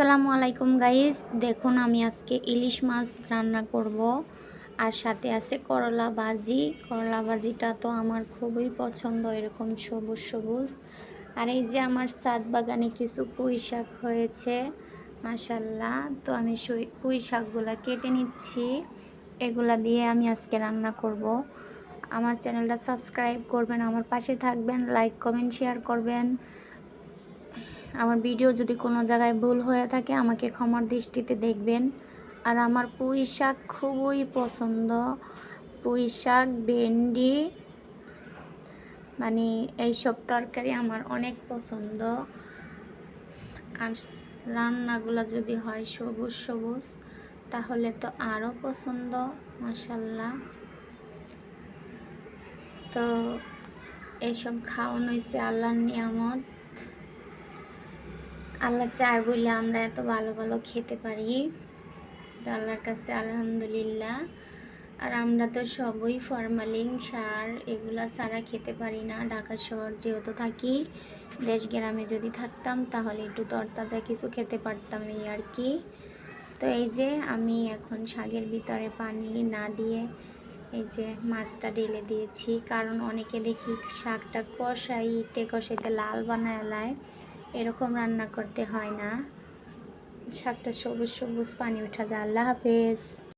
আসসালামু আলাইকুম গাইস দেখুন, আমি আজকে ইলিশ মাছ রান্না করব। আর সাথে আছে করলা ভাজি। করলা ভাজিটা তো আমার খুবই পছন্দ, এরকম সবুজ সবুজ। আর এই যে আমার সাত বাগানে কিছু পুঁই শাক হয়েছে মাসাল্লাহ তো আমি সুই- পুঁই শাকগুলো কেটে নিচ্ছি। এগুলা দিয়ে আমি আজকে রান্না করব। আমার চ্যানেলটা সাবস্ক্রাইব করবেন, আমার পাশে থাকবেন লাইক কমেন্ট শেয়ার করবেন। আমার ভিডিও যদি কোনো জায়গায় ভুল হয়ে থাকে, আমাকে ক্ষমার দৃষ্টিতে দেখবেন। আর আমার পুঁই শাক খুবই পছন্দ। পুঁই শাক, ভেন্ডি মানে এইসব তরকারি আমার অনেক পছন্দ। আর রান্নাগুলো যদি হয় সবুজ সবুজ, তাহলে তো আরও পছন্দ মাসাল্লাহ তো এইসব খাওয়ানো হয়েছে আল্লাহর নিয়ামত। আল্লাহ চায় বলে আমরা এত ভালো ভালো খেতে পারি। তো আল্লাহর কাছে আলহামদুলিল্লাহ। আর আমরা তো সবই ফরমালিং সার এগুলা ছাড়া খেতে পারি না। ঢাকা শহর যেহেতু থাকি, দেশ গ্রামে যদি থাকতাম তাহলে একটু তরতাজা কিছু খেতে পারতাম এই আর কি। তো এই যে আমি এখন শাকের ভিতরে পানি না দিয়ে এই যে মাছটা ঢেলে দিয়েছি। কারণ অনেকে দেখি শাকটা কষাইতে কষাইতে লাল বানায় লায়। এরকম রান্না করতে হয় না। শাকটা সবুজ সবুজ পানি উঠা যায়। আল্লাহ হাফেজ।